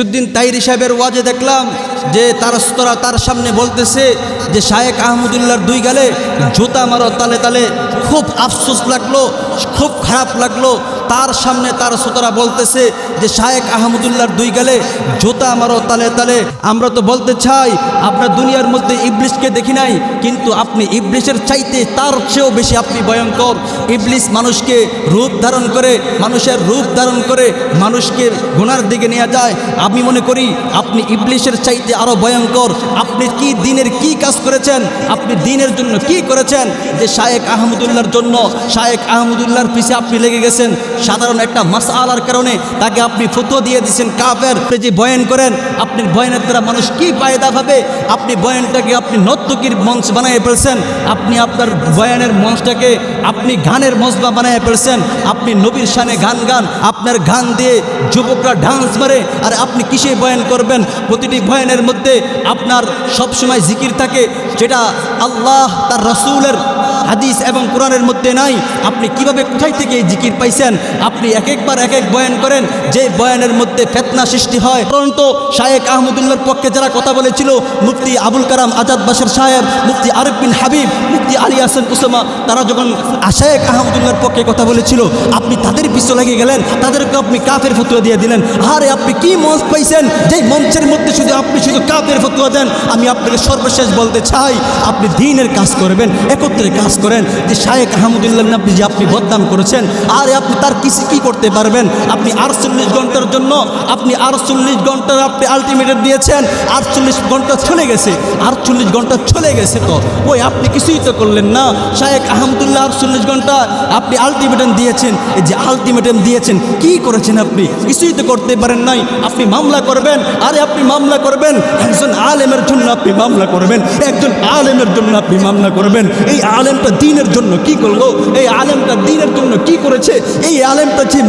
সুদ্দিন তাইরি সাহেবের ওয়াজে দেখলাম যে তারা স্তরা তার সামনে বলতেছে যে শায়েক আহমদুল্লাহর দুই গালে জুতা মারো তালে তালে। খুব আফসোস লাগল, খুব খারাপ লাগল। তার সামনে তার শ্রোতারা বলতেছে যে, শায়েক আহমদুল্লাহর দুই গালে জুতা মারো তালে তালে। আমরা তো বলতে চাই আমরা দুনিয়ার মধ্যে ইবলিশকে দেখি নাই, কিন্তু আপনি ইবলিশের চাইতে তার চেয়েও বেশি আপনি ভয়ঙ্কর। ইবলিশ মানুষকে রূপ ধারণ করে, মানুষের রূপ ধারণ করে মানুষকে গুনার দিকে নিয়ে যায়। আমি মনে করি, আপনি ইবলিশের চাইতে আরও ভয়ঙ্কর। আপনি কি দিনের কি কাজ করেছেন? আপনি দিনের জন্য কি করেছেন? যে, শায়েক আহমদুল্লাহর জন্য শায়েক আহমদুল্লাহর পিছে আপনি লেগে গেছেন। সাধারণ একটা মাস আলার কারণে তাকে আপনি ফটো দিয়ে দিচ্ছেন আপনি যে বয়ান করেন আপনি বয়ানের দ্বারা মানুষ কি পায়দা পাবে? আপনি বয়ানটাকে আপনি নর্তকীর মঞ্চ বানিয়ে ফেলছেন। আপনি আপনার বয়ানের মঞ্চটাকে আপনি গানের মঞ্চ বানিয়ে ফেলছেন। আপনি নবীর শানে গান গান, আপনার গান দিয়ে যুবকরা ডান্স মারে। আর আপনি কিসে বয়ান করবেন? প্রতিটি বয়ানের মধ্যে আপনার সবসময় জিকির থাকে, যেটা আল্লাহ তার রসুলের হাদিস এবং কোরআনের মধ্যে নাই। আপনি কীভাবে কোথায় থেকে এই জিকির পাইছেন? আপনি এক একবার এক এক বয়ান করেন, যে বয়ানের মধ্যে ফেতনা সৃষ্টি হয়। পরন্ত শায়েক আহমদুল্লাহর পক্ষে যারা কথা বলেছিল, মুফতি আবুল কালাম আজাদ বাসার সাহেব, মুফতি আরিফ বিন হাবিব, মুফতি আলী হাসান কুসুমা তারা যখন শায়েক আহমদুল্লাহর পক্ষে কথা বলেছিল, আপনি তাদের পিছু লেগে গেলেন, তাদেরকে আপনি কাফের ফতুয়া দিয়ে দিলেন। আরে আপনি কি মঞ্চ পাইছেন? যে মঞ্চের মধ্যে শুধু আপনি শুধু কাফের ফতুয়া দেন, আমি আপনাকে সর্বশেষ বলতে চাই, আপনি দিনের কাজ করবেন, একত্রে কাজ করেন যে শায়েক আহমদুল্লাহ আপনি যে আপনি বদনাম করেছেন, আর আপনি তার কিছু কি করতে পারবেন? আপনি আটচল্লিশ ঘণ্টার জন্য, আপনি আটচল্লিশ ঘণ্টার আপনি আলটিমেটার দিয়েছেন, আটচল্লিশ ঘণ্টা চলে গেছে, আটচল্লিশ ঘণ্টা চলে গেছে তো। ওই আপনি কিছুই তো করলেন না। শায়েক আহমদুল্লাহ আটচল্লিশ ঘণ্টা আপনি আলটিমেটাম দিয়েছেন, এই যে আলটিমেটাম দিয়েছেন, কি করেছেন আপনি? কিছুই তো করতে পারেন নাই। আপনি মামলা করবেন, আরে আপনি মামলা করবেন একজন আলেমের জন্য আপনি মামলা করবেন, একজন আলেমের জন্য আপনি মামলা করবেন। এই আলেমটা দিনের জন্য কি করল? এই আলেমটা দিনের জন্য কি করেছে? এই আলেমটা যে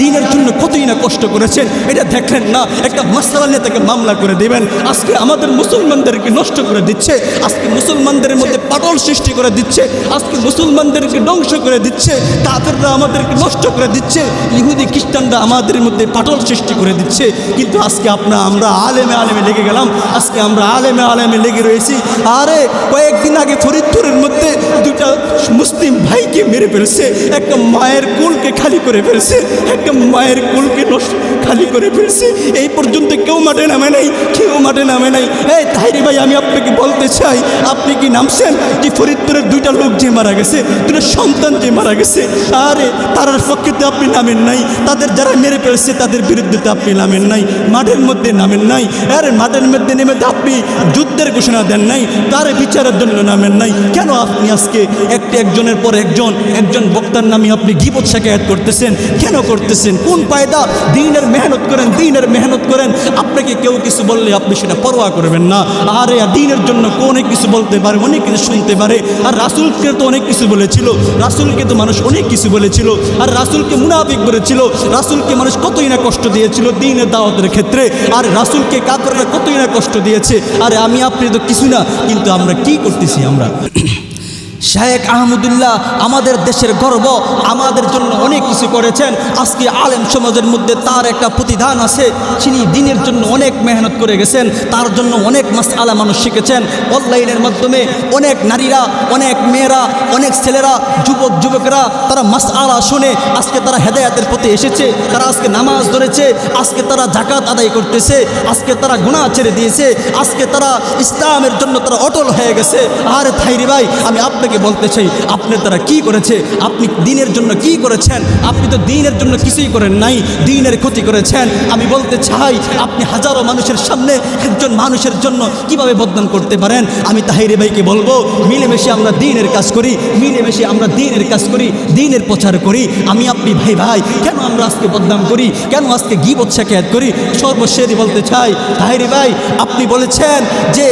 দিনের জন্য কতই না কষ্ট করেছেন এটা দেখলেন না। একটা মাসালা নিয়ে তাকে মামলা করে দেবেন। আজকে আমাদের মুসলমানদেরকে নষ্ট করে দিচ্ছে, আজকে মুসলমানদের মধ্যে পাটল সৃষ্টি করে দিচ্ছে, আজকে মুসলমানদেরকে ধ্বংস করে দিচ্ছে, কাফেররা আমাদেরকে নষ্ট করে দিচ্ছে, ইহুদি খ্রিস্টানরা আমাদের মধ্যে পাটল সৃষ্টি করে দিচ্ছে। কিন্তু আজকে আপনার আমরা আলেমে আলেমে লেগে গেলাম। আজকে আমরা আলেমে আলেমে লেগে রয়েছি। আরে, কয়েকদিন আগে ফরিদপুরের মধ্যে দুটা মুসলিম ভাইকে মেরে ফেলছে, একটা মায়ের কুলকে খালি করে ফেলছে, একটা মায়ের কুলকে নষ্ট খালি করে ফেলছে। এই পর্যন্ত কেউ মাঠে নামে নাই, কেউ মাঠে নামে নাই। এই তাইরি ভাই, আমি আপনাকে বলতে চাই, আপনি কি নামছেন যে ফরিদপুরের দুইটা লোক যে মারা গেছে দুটো সন্তান যে মারা গেছে? আরে তারার পক্ষে তো আপনি নামেন নাই, তাদের যারা মেরে ফেলছে, তাদের বিরুদ্ধে তো আপনি নামেন নাই, মাঠের মধ্যে নামেন নাই। আরে, মাঠের মধ্যে নেমে আপনি যুদ্ধের ঘোষণা দেন নাই, তার বিচারের জন্য নামেন নাই। কেন আপনি আজকে একটি একজনের পর একজন একজন বক্তার নামে আপনি গিবত শেখায়ত করতেছেন? কেন করতেছেন? কোন পায়দা? দিনের মেহনত করেন, দিনের মেহনত করেন। আপনাকে কেউ কিছু বললে আপনি সেটা পরোয়া করবেন না। আরে দিনের জন্য অনেক কিছু বলতে পারে, অনেক কিছু শুনতে পারে। আর রাসুলকে তো অনেক কিছু বলেছিল, রাসুলকে তো মানুষ অনেক কিছু বলেছিল, আর রাসুলকে মুনাফিক বলেছিল রাসুলকে মানুষ কতই না কষ্ট দিয়েছিল দিনের দাওয়াতের ক্ষেত্রে। আর রাসুলকে কাপড়রা কতই না কষ্ট দিয়েছে। আরে আমি আপনি তো কিছু না, কিন্তু আমরা কি করতেছি আমরা? শায়েক আহমদুল্লাহ আমাদের দেশের গর্ব, আমাদের জন্য অনেক কিছু করেছেন। আজকে আলেম সমাজের মধ্যে তার একটা প্রতিদান আছে তিনি দিনের জন্য অনেক মেহনত করে গেছেন, তার জন্য অনেক মাস আলা মানুষ শিখেছেন। অনলাইনের মাধ্যমে অনেক নারীরা, অনেক মেয়েরা, অনেক ছেলেরা, যুবক, যুবকরা, তারা মাস আলা শুনে আজকে তারা হেদায়াতের প্রতি এসেছে, তারা আজকে নামাজ ধরেছে, আজকে তারা জাকাত আদায় করতেছে, আজকে তারা গুণা ছেড়ে দিয়েছে, আজকে তারা ইসলামের জন্য তারা অটল হয়ে গেছে। আর থাইরি ভাই, আমি আপনাকে বলতে চাই আপনি তারা কি করেছে, আপনি দিনের জন্য কি করেছেন, আপনি তো দিনের জন্য কিছুই করেন নাই, দিনের ক্ষতি করেছেন। আমি বলতে চাই, আপনি হাজারো মানুষের সামনে একজন মানুষের জন্য কীভাবে বদনাম করতে পারেন? আমি তাহিরে ভাইকে বলব, মিলেমিশে আমরা দিনের কাজ করি, মিলেমিশে আমরা দিনের কাজ করি, দিনের প্রচার করি। আমি আপনি ভাই ভাই, কেন আমরা আজকে বদনাম করি? কেন আজকে গিবত শেখায়ত করি? সর্বশেষই বলতে চাই, তাহিরি ভাই, আপনি বলেছেন যে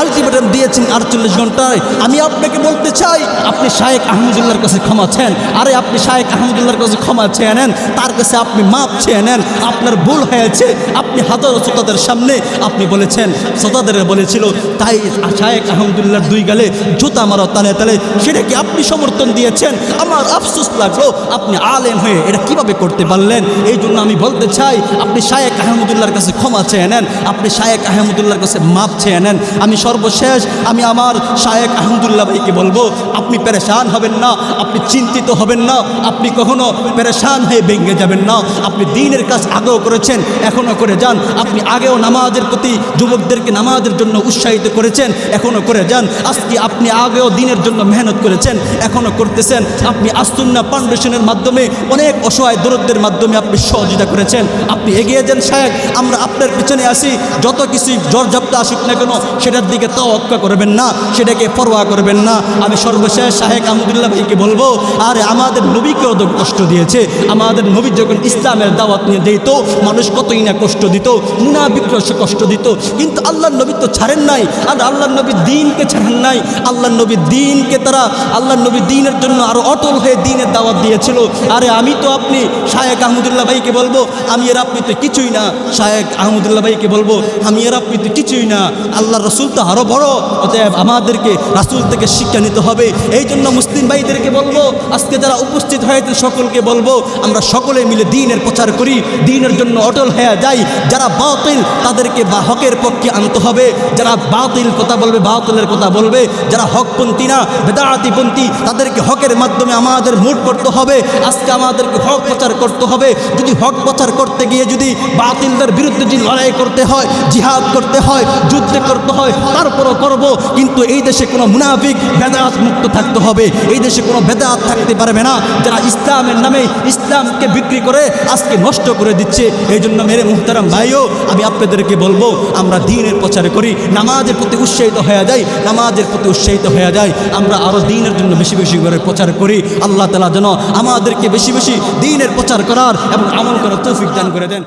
আলটিমেটাম দিয়েছেন আটচল্লিশ ঘন্টায়। আমি আপনাকে বলতে চাই চাই, আপনি শায়েক আহমদুল্লাহর কাছে ক্ষমা চেন আরে আপনি শায়েক আহমদুল্লাহর কাছে ক্ষমা চেয়ে নেন, তার কাছে আপনি মাপ চেয়ে নেন, আপনার ভুল হয়েছে, আপনি হাজারো শ্রোতাদের সামনে আপনি বলেছেন, শ্রোতাদের বলেছিল, তাই শায়েক আহমদুল্লাহর দুই গালে জুতা মারো তালে তালে সেটাকে আপনি সমর্থন দিয়েছেন? আমার আফসোস লাগল, আপনি আলেম হয়ে এটা কীভাবে করতে পারলেন? এই জন্য আমি বলতে চাই, আপনি শায়েক আহমদুল্লাহর কাছে ক্ষমা চেয়ে নেন, আপনি শায়েক আহমদুল্লাহর কাছে মাপ চেয়ে নেন। আমি সর্বশেষ, আমি আমার শায়েক আহমদুল্লাহ ভাইকে বলব আপনি পেরেশান হবেন না, আপনি চিন্তিত হবেন না, আপনি কখনো পেরেশান হয়ে ভেঙে যাবেন না। আপনি দিনের কাজ আগেও করেছেন এখনও করে যান। আপনি আগেও নামাজের প্রতি যুবকদেরকে নামাজের জন্য উৎসাহিত করেছেন এখনও করে যান। আজকে আপনি আগেও দিনের জন্য মেহনত করেছেন এখনও করতেছেন। আপনি আস্তুন্না ফাউন্ডেশনের মাধ্যমে অনেক অসহায় দরদের মাধ্যমে আপনি সহযোগিতা করেছেন। আপনি এগিয়ে যান সাহেব আমরা আপনার পিছনে আসি যত কিছুই ঝড়ঝাপটা আসুক না কেন, সেটার দিকে তাওয়াক্কা করবেন না, সেটাকে পরোয়া করবেন না। আমি সর্বশেষ শাহেক আহমদুল্লাহ ভাইকে বলব, আর আমাদের নবীকেও তো কষ্ট দিয়েছে। আমাদের নবী যখন ইসলামের দাওয়াত নিয়ে দিত মানুষ কতই না কষ্ট দিত মুনাবিকরা সে কষ্ট দিত। কিন্তু আল্লাহ নবী তো ছাড়েন নাই, আর আল্লাহ নবী দিনকে ছাড়েন নাই। আল্লাহ নবী দিনকে তারা আল্লাহ নবী দিনের জন্য আরও অটল হয়ে দিনের দাওয়াত দিয়েছিল। আরে আমি তো আপনি শায়েক আহমদুল্লাহ ভাইকে বলব, আমি এর আপনি তো কিছুই না। শায়েক আহমদুল্লাহ ভাইকে বলব, আমি এর আপনি তো কিছুই না। আল্লাহ রসুল তো আরও বড়, অতএব আমাদেরকে রাসুল থেকে শিক্ষা নিতে হবে। এই জন্য মুসলিম ভাইদেরকে বলব, আজকে যারা উপস্থিত হয়েছে সকলকে বলব, আমরা সকলে মিলে দিনের প্রচার করি, দিনের জন্য অটল হয়ে যাই। যারা বাতিল, তাদেরকে বা হকের পক্ষে আনতে হবে। যারা বাতিল কথা বলবে, বাতিলের কথা বলবে। যারা হকপন্থী না বেদাতিপন্থী তাদেরকে হকের মাধ্যমে আমাদের মুট করতে হবে। আজকে আমাদেরকে হক প্রচার করতে হবে। যদি হক প্রচার করতে গিয়ে যদি বাতিলদের বিরুদ্ধে যদি লড়াই করতে হয়, জিহাদ করতে হয়, যুদ্ধ করতে হয়, তারপরও করব। কিন্তু এই দেশে কোনো মুনাফিক বেদাত মুক্ত থাকতে হবে। এই দেশে কোনো বেদাত থাকতে পারবে না। যারা ইসলামের নামে ইসলামকে বিক্রি করে আজকে নষ্ট করে দিচ্ছে, এই জন্য মেরে মুহতারাম ভাইও, আমি আপনাদেরকে বলব, আমরা দিনের প্রচার করি, নামাজের প্রতি উৎসাহিত হয়ে যাই, নামাজের প্রতি উৎসাহিত হয়ে যায় আমরা আরও দিনের জন্য বেশি বেশি করে প্রচার করি। আল্লাহ তালা যেন আমাদেরকে বেশি বেশি দিনের প্রচার করার এবং আমল করার তৌফিক দান করে দেন।